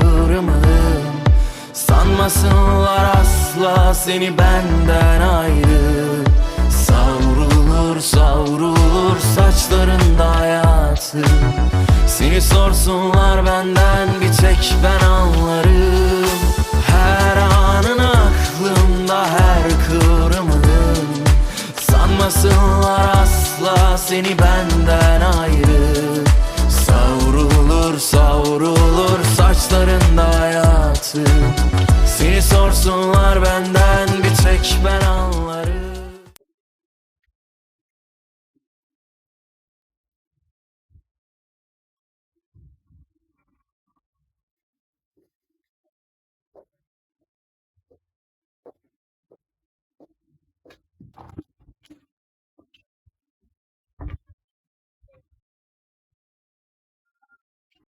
kıvrımım Sanmasınlar asla seni benden ayrı. Savrulur savrulur saçlarında hayatı. Seni sorsunlar benden bir tek ben anlarım. Her anın aklımda her kıvrımım Sanmasınlar asla seni benden ayrı. Savrulur savrulur saçlarında hayatı. Seni sorsunlar benden bir tek ben